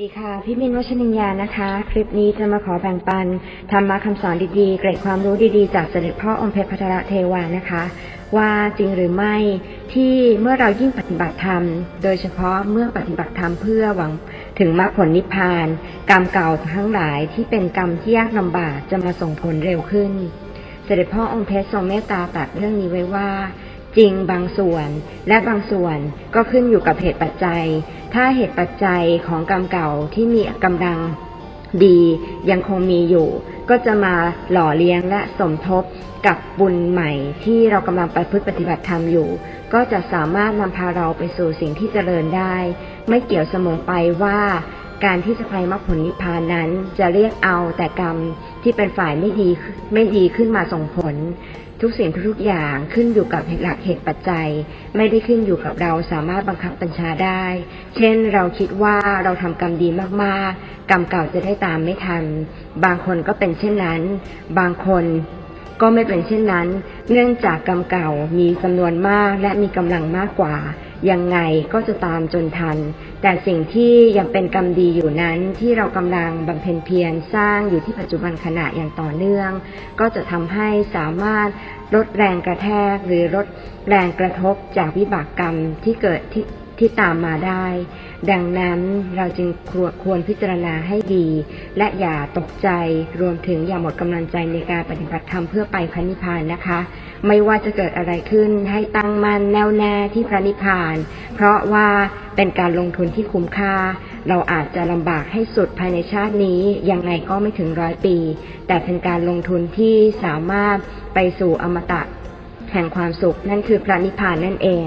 สวัสดีค่ะ พี่มินวัชนินยานะคะ คลิปนี้จะมาขอแบ่งปันธรรมะคำสอนดีๆ เกร็ดความรู้ดีๆ จากเสด็จพ่อองค์เพชรพัทรเทวานะคะ ว่าจริงหรือไม่ที่เมื่อเรายิ่งปฏิบัติธรรม โดยเฉพาะเมื่อปฏิบัติธรรมเพื่อหวังถึงมรรคผลนิพพาน กรรมเก่าทั้งหลายที่เป็นกรรมที่ยากลำบากจะมาส่งผลเร็วขึ้น เสด็จพ่อองค์เพชรทรงเมตตาตรัสเรื่องนี้ไว้ว่า จริงบางส่วนและบางส่วนก็ขึ้นอยู่กับเหตุปัจจัย ถ้าเหตุปัจจัยของกรรมเก่าที่มีกำลังดียังคงมีอยู่ ก็จะมาหล่อเลี้ยงและสมทบกับบุญใหม่ที่เรากำลังประพฤติปฏิบัติธรรมอยู่ ก็จะสามารถนำพาเราไปสู่สิ่งที่เจริญได้ ไม่เกี่ยวเสมอไปว่า การที่จะไปมรรคผลนิพพานนั้น จะเรียกเอาแต่กรรมที่เป็นฝ่ายไม่ดีไม่ดีขึ้นมาส่งผล ทุกสิ่งทุกอย่างขึ้นอยู่กับเหตุหลักเหตุปัจจัย ไม่ได้ขึ้นอยู่กับเราสามารถบังคับบัญชาได้ เช่นเราคิดว่าเราทำกรรมดีมากๆ กรรมเก่าจะได้ตามไม่ทัน บางคนก็เป็นเช่นนั้น บางคนก็ไม่เป็นเช่นนั้น เนื่องจากกรรมเก่ามีจำนวนมากและมีกำลังมากกว่า ยังไงก็จะตามจนทัน แต่สิ่งที่ยังเป็นกรรมดีอยู่นั้นที่เรากำลังบำเพ็ญเพียรสร้างอยู่ที่ปัจจุบันขณะอย่างต่อเนื่อง ก็จะทำให้สามารถลดแรงกระแทกหรือลดแรงกระทบจากวิบากกรรมที่เกิดที่ที่ตามมาได้ ดังนั้นเราจึงควรควรพิจารณาให้ดี และอย่าตกใจรวมถึงอย่าหมดกำลังใจในการปฏิบัติธรรมเพื่อไปพระนิพพานนะคะ ไม่ว่าจะเกิดอะไรขึ้นให้ตั้งมั่นแน่วแน่ที่พระนิพพาน เพราะว่าเป็นการลงทุนที่คุ้มค่า เราอาจจะลำบากให้สุดภายในชาตินี้ ยังไงก็ไม่ถึงร้อยปี แต่เป็นการลงทุนที่สามารถไปสู่อมตะแห่งความสุขนั่นคือพระนิพพานนั่นเอง